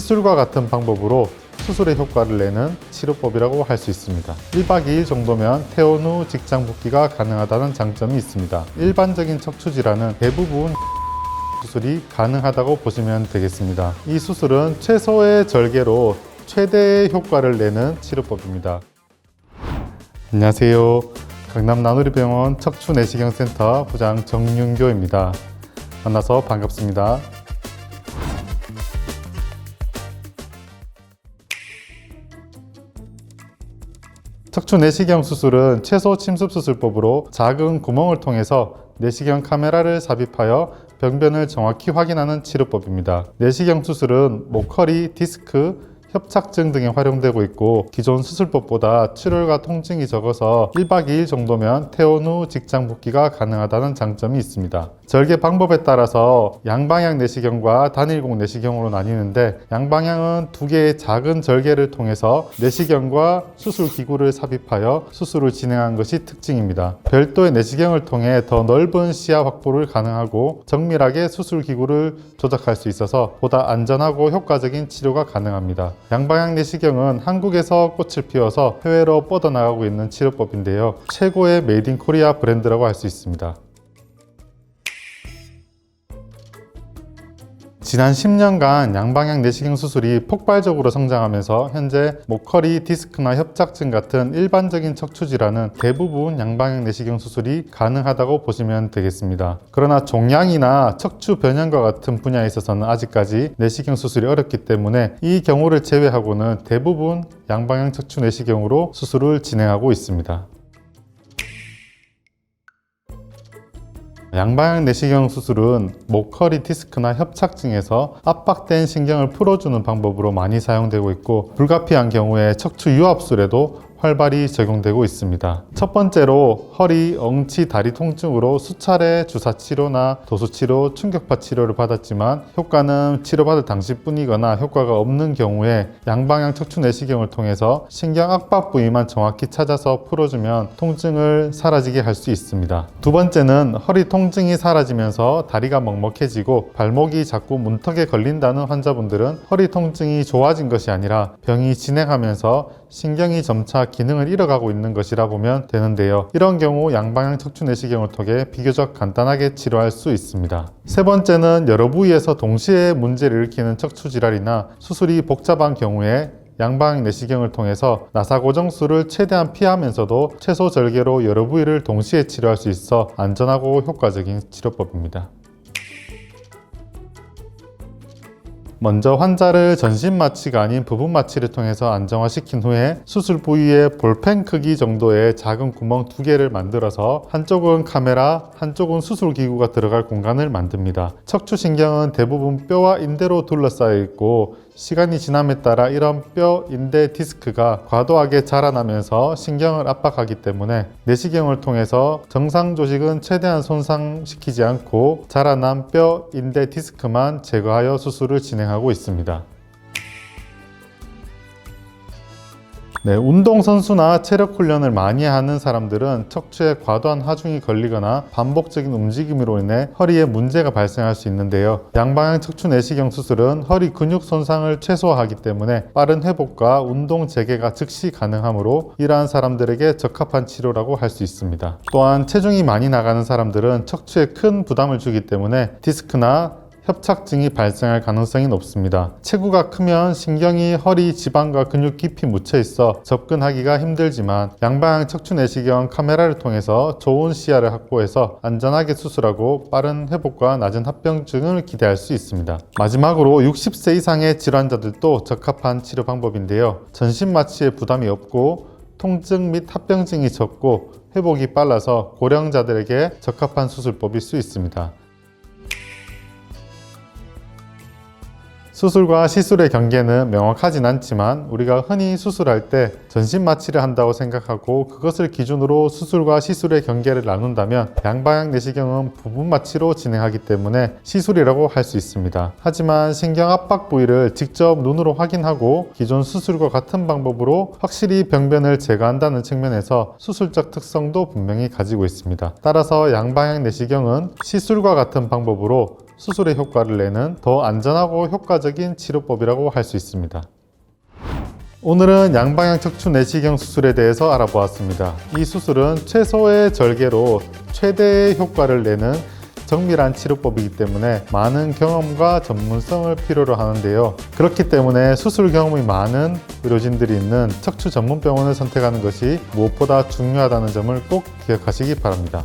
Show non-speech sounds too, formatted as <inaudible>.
시술과 같은 방법으로 수술의 효과를 내는 치료법이라고 할 수 있습니다. 1박 2일 정도면 퇴원 후 직장 복귀가 가능하다는 장점이 있습니다. 일반적인 척추 질환은 대부분 <laughs> 수술이 가능하다고 보시면 되겠습니다. 이 수술은 최소의 절개로 최대의 효과를 내는 치료법입니다. 안녕하세요. 강남 나누리병원 척추내시경센터 부장 정윤교입니다. 만나서 반갑습니다. 척추 내시경 수술은 최소 침습 수술법으로 작은 구멍을 통해서 내시경 카메라를 삽입하여 병변을 정확히 확인하는 치료법입니다. 내시경 수술은 목허리, 디스크, 협착증 등에 활용되고 있고 기존 수술법보다 출혈과 통증이 적어서 1박 2일 정도면 퇴원 후 직장 복귀가 가능하다는 장점이 있습니다. 절개 방법에 따라서 양방향 내시경과 단일공 내시경으로 나뉘는데 양방향은 두 개의 작은 절개를 통해서 내시경과 수술 기구를 삽입하여 수술을 진행한 것이 특징입니다. 별도의 내시경을 통해 더 넓은 시야 확보를 가능하고 정밀하게 수술 기구를 조작할 수 있어서 보다 안전하고 효과적인 치료가 가능합니다. 양방향 내시경은 한국에서 꽃을 피워서 해외로 뻗어나가고 있는 치료법인데요. 최고의 메이드 인 코리아 브랜드라고 할 수 있습니다. 지난 10년간 양방향 내시경 수술이 폭발적으로 성장하면서 현재 목허리, 디스크나 협착증 같은 일반적인 척추 질환은 대부분 양방향 내시경 수술이 가능하다고 보시면 되겠습니다. 그러나 종양이나 척추 변형과 같은 분야에 있어서는 아직까지 내시경 수술이 어렵기 때문에 이 경우를 제외하고는 대부분 양방향 척추 내시경으로 수술을 진행하고 있습니다. 양방향 내시경 수술은 목허리 디스크나 협착증에서 압박된 신경을 풀어주는 방법으로 많이 사용되고 있고 불가피한 경우에 척추 유압술에도 활발히 적용되고 있습니다. 첫 번째로 허리, 엉치, 다리 통증으로 수차례 주사 치료나 도수 치료, 충격파 치료를 받았지만 효과는 치료받을 당시뿐이거나 효과가 없는 경우에 양방향 척추 내시경을 통해서 신경 압박 부위만 정확히 찾아서 풀어주면 통증을 사라지게 할 수 있습니다. 두 번째는 허리 통증이 사라지면서 다리가 먹먹해지고 발목이 자꾸 문턱에 걸린다는 환자분들은 허리 통증이 좋아진 것이 아니라 병이 진행하면서 신경이 점차 기능을 잃어가고 있는 것이라 보면 되는데요. 이런 경우 양방향 척추 내시경을 통해 비교적 간단하게 치료할 수 있습니다. 세 번째는 여러 부위에서 동시에 문제를 일으키는 척추 질환이나 수술이 복잡한 경우에 양방향 내시경을 통해서 나사 고정술을 최대한 피하면서도 최소 절개로 여러 부위를 동시에 치료할 수 있어 안전하고 효과적인 치료법입니다. 먼저 환자를 전신 마취가 아닌 부분 마취를 통해서 안정화시킨 후에 수술 부위에 볼펜 크기 정도의 작은 구멍 두 개를 만들어서 한쪽은 카메라, 한쪽은 수술 기구가 들어갈 공간을 만듭니다. 척추신경은 대부분 뼈와 인대로 둘러싸여 있고 시간이 지남에 따라 이런 뼈, 인대, 디스크가 과도하게 자라나면서 신경을 압박하기 때문에 내시경을 통해서 정상 조직은 최대한 손상시키지 않고 자라난 뼈, 인대, 디스크만 제거하여 수술을 진행 하고 있습니다. 네, 운동선수나 체력 훈련을 많이 하는 사람들은 척추에 과도한 하중이 걸리거나 반복적인 움직임으로 인해 허리에 문제가 발생할 수 있는데요. 양방향 척추 내시경 수술은 허리 근육 손상을 최소화하기 때문에 빠른 회복과 운동 재개가 즉시 가능하므로 이러한 사람들에게 적합한 치료라고 할 수 있습니다. 또한 체중이 많이 나가는 사람들은 척추에 큰 부담을 주기 때문에 디스크나 협착증이 발생할 가능성이 높습니다. 체구가 크면 신경이 허리 지방과 근육 깊이 묻혀 있어 접근하기가 힘들지만 양방향 척추 내시경 카메라를 통해서 좋은 시야를 확보해서 안전하게 수술하고 빠른 회복과 낮은 합병증을 기대할 수 있습니다. 마지막으로 60세 이상의 질환자들도 적합한 치료 방법인데요. 전신 마취에 부담이 없고 통증 및 합병증이 적고 회복이 빨라서 고령자들에게 적합한 수술법일 수 있습니다. 수술과 시술의 경계는 명확하진 않지만 우리가 흔히 수술할 때 전신 마취를 한다고 생각하고 그것을 기준으로 수술과 시술의 경계를 나눈다면 양방향 내시경은 부분 마취로 진행하기 때문에 시술이라고 할 수 있습니다. 하지만 신경 압박 부위를 직접 눈으로 확인하고 기존 수술과 같은 방법으로 확실히 병변을 제거한다는 측면에서 수술적 특성도 분명히 가지고 있습니다. 따라서 양방향 내시경은 시술과 같은 방법으로 수술의 효과를 내는 더 안전하고 효과적인 치료법이라고 할 수 있습니다. 오늘은 양방향 척추 내시경 수술에 대해서 알아보았습니다. 이 수술은 최소의 절개로 최대의 효과를 내는 정밀한 치료법이기 때문에 많은 경험과 전문성을 필요로 하는데요. 그렇기 때문에 수술 경험이 많은 의료진들이 있는 척추 전문 병원을 선택하는 것이 무엇보다 중요하다는 점을 꼭 기억하시기 바랍니다.